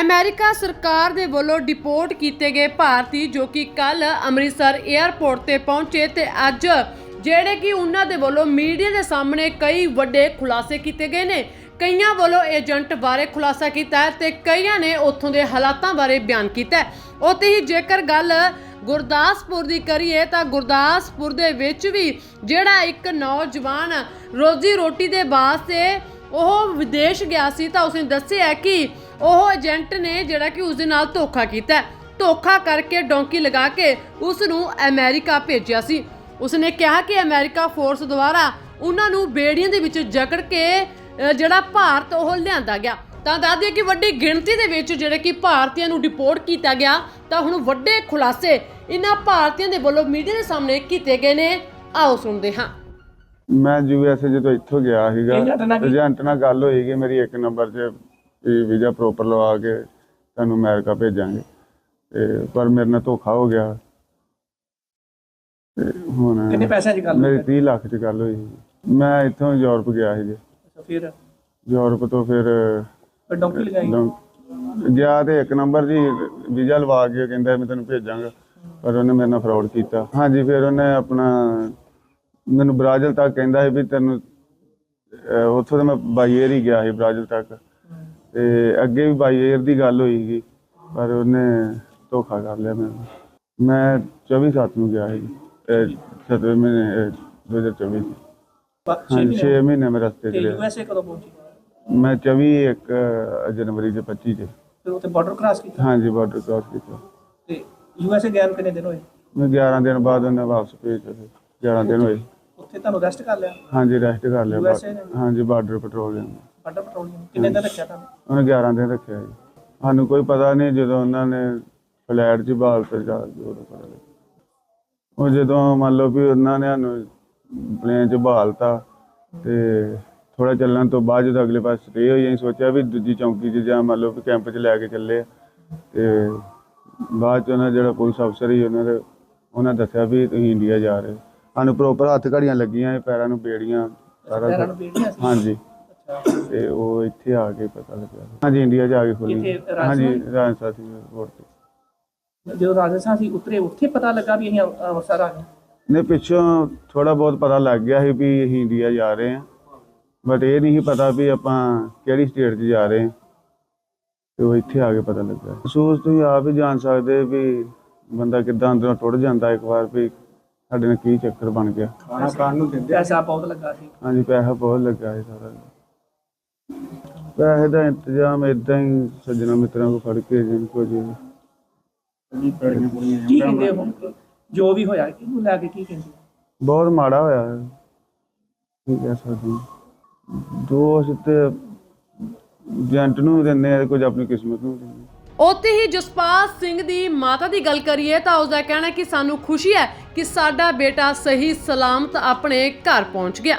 America ਸਰਕਾਰ ਦੇ ਵੱਲੋਂ ਡਿਪੋਰਟ ਕੀਤੇ ਗਏ ਭਾਰਤੀ ਜੋ ਕਿ ਕੱਲ ਅੰਮ੍ਰਿਤਸਰ 에ਅਰਪੋਰਟ ਤੇ ਪਹੁੰਚੇ ਤੇ ਅੱਜ ਜਿਹੜੇ ਕਿ ਉਹਨਾਂ ਦੇ ਵੱਲੋਂ ਮੀਡੀਆ ਦੇ ਸਾਹਮਣੇ ਕਈ ਵੱਡੇ ਖੁਲਾਸੇ ਕੀਤੇ ਗਏ ਨੇ। ਕਈਆਂ ਵੱਲੋਂ ਏਜੰਟ ਬਾਰੇ ਖੁਲਾਸਾ ਕੀਤਾ ਹੈ ਤੇ ਕਈਆਂ ਨੇ ਉੱਥੋਂ ਦੇ ਹਾਲਾਤਾਂ ਬਾਰੇ ਬਿਆਨ ਕੀਤਾ ਹੈ। ਉੱਥੇ ਹੀ ਜੇਕਰ ਗੱਲ ਗੁਰਦਾਸਪੁਰ ਦੀ ਕਰੀਏ ਤਾਂ ਗੁਰਦਾਸਪੁਰ ਦੇ ਵਿੱਚ ਵੀ ਜਿਹੜਾ ਇੱਕ ਨੌਜਵਾਨ ਰੋਜ਼ੀ ਰੋਟੀ ਦੇ ਵਾਸਤੇ ਉਹ ਵਿਦੇਸ਼ ਗਿਆ ਸੀ ਤਾਂ ਉਸਨੇ ਦੱਸਿਆ ਕਿ ਉਹ ਏਜੰਟ ਨੇ ਜਿਹੜਾ ਕਿ ਉਸ ਦੇ ਨਾਲ ਧੋਖਾ ਕੀਤਾ। ਧੋਖਾ ਕਰਕੇ ਡੋਂਕੀ ਲਗਾ ਕੇ ਉਸ ਨੂੰ ਅਮਰੀਕਾ ਭੇਜਿਆ ਸੀ। ਉਸਨੇ ਕਿਹਾ ਕਿ ਅਮਰੀਕਾ ਫੋਰਸ ਦੁਆਰਾ ਉਹਨਾਂ ਨੂੰ ਬੇੜੀਆਂ ਦੇ ਵਿੱਚ ਜਕੜ ਕੇ ਜਿਹੜਾ ਭਾਰਤ ਉਹ ਲਿਆਂਦਾ ਗਿਆ। ਤਾਂ ਦੱਸ ਦਈਏ ਕਿ ਵੱਡੀ ਗਿਣਤੀ ਦੇ ਵਿੱਚ ਜਿਹੜੇ ਕਿ ਭਾਰਤੀਆਂ ਨੂੰ ਡਿਪੋਰਟ ਕੀਤਾ ਗਿਆ ਤਾਂ ਹੁਣ ਵੱਡੇ ਖੁਲਾਸੇ ਇਹਨਾਂ ਭਾਰਤੀਆਂ ਦੇ ਵੱਲੋਂ ਮੀਡੀਆ ਦੇ ਸਾਹਮਣੇ ਕੀਤੇ ਗਏ ਨੇ। ਆਓ ਸੁਣਦੇ ਹਾਂ। ਮੈਂ ਯੂਐਸਏ ਜਦੋਂ ਇੱਥੋਂ ਗਿਆ ਸੀਗਾ ਏਜੰਟ ਨਾਲ ਕੀ- ਏਜੰਟ ਨਾਲ ਗੱਲ ਹੋਈ ਕਿ ਮੇਰੀ ਇੱਕ ਨੰਬਰ 'ਚ ਵੀਜ਼ਾ ਪ੍ਰੋਪਰ ਲਵਾ ਕੇ ਤੁਹਾਨੂੰ ਅਮਰੀਕਾ ਭੇਜਾਂਗੇ। ਤੇ ਪਰ ਮੇਰੇ ਨਾਲ ਧੋਖਾ ਹੋ ਗਿਆ। ਤੇ ਹੁਣ ਕਿੰਨੇ ਪੈਸਿਆਂ 'ਚ ਗੱਲ ਮੇਰੀ ਹੋਈ? 30 ਲੱਖ 'ਚ ਗੱਲ ਹੋਈ। ਮੈਂ ਇੱਥੋਂ ਯੂਰਪ ਗਿਆ ਸੀ ਜੀ ਫਿਰ? ਯੂਰਪ ਤੋਂ ਫਿਰ ਡੌਂਕੀ ਲਗਾਈ? ਗਿਆ ਤੇ ਇੱਕ ਨੰਬਰ ਜੀ ਵੀਜ਼ਾ ਲਵਾ ਕੇ ਕਹਿੰਦਾ ਮੈਂ ਤੈਨੂੰ ਭੇਜਾਂਗਾ। ਪਰ ਉਹਨੇ ਮੇਰੇ ਨਾਲ ਫਰਾਡ ਕੀਤਾ। ਹਾਂਜੀ ਫਿਰ ਉਹਨੇ ਆਪਣਾ ਮੈਨੂੰ ਬ੍ਰਾਜ਼ਿਲ ਤੱਕ ਕਹਿੰਦਾ ਸੀ ਵੀ ਤੈਨੂੰ ਉੱਥੋਂ ਤਾਂ ਮੈਂ ਬਾਈਅਰ ਹੀ ਗਿਆ ਸੀ ਬ੍ਰਾਜ਼ਿਲ ਤੱਕ। ਤੇ ਅੱਗੇ ਵੀ ਬਾਈਅਰ ਦੀ ਗੱਲ ਹੋਈ ਸੀ ਪਰ ਉਹਨੇ ਧੋਖਾ ਕਰ ਲਿਆ ਮੈਨੂੰ ਮੈਂ 24 ਸੱਤ ਨੂੰ ਗਿਆ ਸੀ 7 ਮਹੀਨੇ ਅਹ 2024 ਚ। ਬਾ- ਛੇ ਹਾਂਜੀ ਮਹੀਨੇ 6 ਮਹੀਨੇ ਮੈਂ ਰਸਤੇ ਤੇ ਚ ਰਿਹਾ ਯੂਐਸਏ ਕਦੋਂ ਪਹੁੰਚੀ? ਮੈਂ 24 ਇੱਕ ਜਨਵਰੀ ਦੇ 25 ਚ। ਫਿਰ ਉੱਥੇ ਬਾਰਡਰ ਕ੍ਰਾਸ ਕੀਤਾ? ਹਾਂਜੀ ਬਾਰਡਰ ਕ੍ਰਾਸ ਕੀਤਾ। ਤੇ ਯੂਐਸਏ ਗਿਆ ਕਿੰਨੇ ਦਿਨ ਹੋਏ? ਮੈਂ 11 ਦਿਨ ਬਾਅਦ ਉਹਨੇ ਵਾਪਸ ਭੇਜਿਆ ਫਿਰ 11 ਦਿਨ ਹੋਏ। ਉੱਥੇ ਤੁਹਾਨੂੰ ਰੈਸਟ ਕਰ ਲਿਆ? ਹਾਂਜੀ ਰੈਸਟ ਕਰ ਲਿਆ ਹਾਂਜੀ ਬਾਰਡਰ ਬਾਰਡਰ ਪੈਟਰੋਲਿੰਗ ਕਿੰਨੇ ਦਿਨ ਰੱਖਿਆ ਤੁਹਾਨੂੰ? ਉਹਨੇ 11 ਦਿਨ ਰੱਖਿਆ ਜੀ। ਸਾਨੂੰ ਕੋਈ ਪਤਾ ਨਹੀਂ ਜਦੋਂ ਉਹਨਾਂ ਨੇ ਫਲੈਟ 'ਚ ਬਾਲ ਤੇ ਜਾ ਕੇ ਉਦੋਂ ਪਤਾ ਲੱਗਿਆ ਉਹ ਜਦੋਂ ਮੰਨ ਲਓ ਵੀ ਉਹਨਾਂ ਨੇ ਸਾਨੂੰ ਪਲੇਨ 'ਚ ਬਹਾਲਤਾ ਤੇ ਥੋੜਾ ਚੱਲਣ ਤੋਂ ਬਾਅਦ ਜਦੋਂ ਅਗਲੇ ਪਾਸੇ ਸਟੇ ਹੋਈ ਅਸੀਂ ਸੋਚਿਆ ਵੀ ਦੂਜੀ ਚੌਂਕੀ 'ਚ ਜਾਂ ਮੰਨ ਲਓ ਵੀ ਕੈਂਪ 'ਚ ਲੈ ਕੇ ਚੱਲੇ ਆ। ਤੇ ਬਾਅਦ 'ਚ ਉਹਨਾਂ ਜਿਹੜਾ ਪੁਲਿਸ ਅਫਸਰ ਸੀ ਉਹਨਾਂ ਦੇ ਉਹਨਾਂ ਦੱਸਿਆ ਵੀ ਤੁਸੀਂ ਇੰਡੀਆ ਜਾ ਰਹੇ ਹੋ। ਸਾਨੂੰ ਪ੍ਰੋਪਰ ਹੱਥ ਘੜੀਆਂ ਲੱਗੀਆਂ ਪੈਰਾਂ ਨੂੰ ਬੇੜੀਆਂ ਸਾਰਾ ਹਾਂਜੀ। ਤੇ ਉਹ ਇੱਥੇ ਆ ਕੇ ਪਤਾ ਲੱਗਿਆ। ਹਾਂਜੀ ਇੰਡੀਆ ਜਾ ਕੇ ਖੁੱਲੀ। ਇੱਥੇ ਰਾਜਸਥਾਨ? ਹਾਂਜੀ ਰਾਜਸਥਾਨ ਸੀ 에어ਪੋਰਟ ਤੇ। ਜਦੋਂ ਰਾਜਸਥਾਨ ਸੀ ਉਤਰੇ ਉੱਥੇ ਪਤਾ ਲੱਗਾ ਵੀ ਅਸੀਂ ਅੰਮ੍ਰਿਤਸਰ ਆ ਗਏ। ਨੇ ਪਿੱਛੋਂ ਥੋੜਾ ਬਹੁਤ ਪਤਾ ਲੱਗ ਗਿਆ ਸੀ ਵੀ ਅਸੀਂ ਇੰਡੀਆ ਜਾ ਰਹੇ ਹਾਂ। ਬਟ ਇਹ ਨਹੀਂ ਸੀ ਪਤਾ ਵੀ ਆਪਾਂ ਕਿਹੜੀ ਸਟੇਟ 'ਚ ਜਾ ਰਹੇ ਹਾਂ। ਤੇ ਉਹ ਇੱਥੇ ਆ ਕੇ ਪਤਾ ਲੱਗਾ। ਮਹਿਸੂਸ ਤੁਸੀਂ ਆਪ ਹੀ ਜਾਣ ਸਕਦੇ ਵੀ ਬੰਦਾ ਕਿੱਦਾਂ ਅੰਦਰੋਂ ਟੁੱਟ ਜਾਂਦਾ ਇੱਕ ਵਾਰ ਵੀ ਸਾਡੇ ਨਾਲ ਕੀ ਚੱਕਰ ਬਣ ਗਿਆ। ਖਾਣਾ ਖਾਣ ਨੂੰ ਦਿੰਦੇ ਪੈਸਾ ਬਹੁਤ ਲੱਗਾ ਸੀ। ਹਾਂਜੀ ਪੈਸਾ ਬਹੁਤ ਲੱਗਾ ਹੈ ਸਾਰਾ। ਪੈਸੇ ਦਾ ਇੰਤਜ਼ਾਮ ਇਦਾਂ ਹੀ ਸੱਜਣਾ ਮਿੱਤਰਾਂ ਕੋ ਫੜ ਕੇ ਜਿੰਨ ਕੋ ਜੀ ਕੀ ਕਹਿੰਦੇ ਹੁਣ ਜੋ ਵੀ ਹੋਇਆ ਕਿਹਨੂੰ ਲੈ ਕੇ ਕੀ ਕਹਿੰਦੇ? ਬਹੁਤ ਮਾੜਾ ਹੋਇਆ ਹੈ। ਕੀ ਕਹਿ ਸਕਦੇ ਹਾਂ। ਦੋਸ਼ ਤੇ ਏਜੰਟ ਨੂੰ ਦਿੰਦੇ ਆ ਕੁਝ ਆਪਣੀ ਕਿਸਮਤ ਨੂੰ ਦਿੰਦੇ ਆ। ਉੱਥੇ ਹੀ ਜਸਪਾਲ ਸਿੰਘ ਦੀ ਮਾਤਾ ਦੀ ਗੱਲ ਕਰੀਏ ਤਾਂ ਉਸ ਦਾ ਕਹਿਣਾ ਹੈ ਕਿ ਸਾਨੂੰ ਖੁਸ਼ੀ ਹੈ ਕਿ ਸਾਡਾ ਬੇਟਾ ਸਹੀ ਸਲਾਮਤ ਆਪਣੇ ਘਰ ਪਹੁੰਚ ਗਿਆ।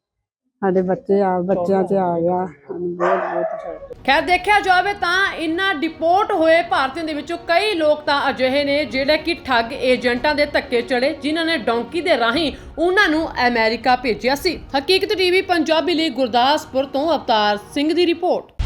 ਸਾਡੇ ਬੱਚੇ ਆ, ਬੱਚਿਆਂ 'ਚ ਆ ਗਿਆ। ਸਾਨੂੰ ਬਹੁਤ ਬਹੁਤ ਖੈਰ, ਦੇਖਿਆ ਜਾਵੇ ਤਾਂ ਇਨ੍ਹਾਂ ਡਿਪੋਰਟ ਹੋਏ ਭਾਰਤੀਆਂ ਦੇ ਵਿੱਚੋਂ ਕਈ ਲੋਕ ਤਾਂ ਅਜਿਹੇ ਨੇ ਜਿਹੜੇ ਕਿ ਠੱਗ ਏਜੰਟਾਂ ਦੇ ਧੱਕੇ ਚੜੇ, ਜਿਨ੍ਹਾਂ ਨੇ ਡੌਂਕੀ ਦੇ ਰਾਹੀਂ ਉਹਨਾਂ ਨੂੰ ਅਮਰੀਕਾ ਭੇਜਿਆ ਸੀ। ਹਕੀਕਤ ਟੀਵੀ ਪੰਜਾਬੀ ਲਈ ਗੁਰਦਾਸਪੁਰ ਤੋਂ ਅਵਤਾਰ ਸਿੰਘ ਦੀ ਰਿਪੋਰਟ।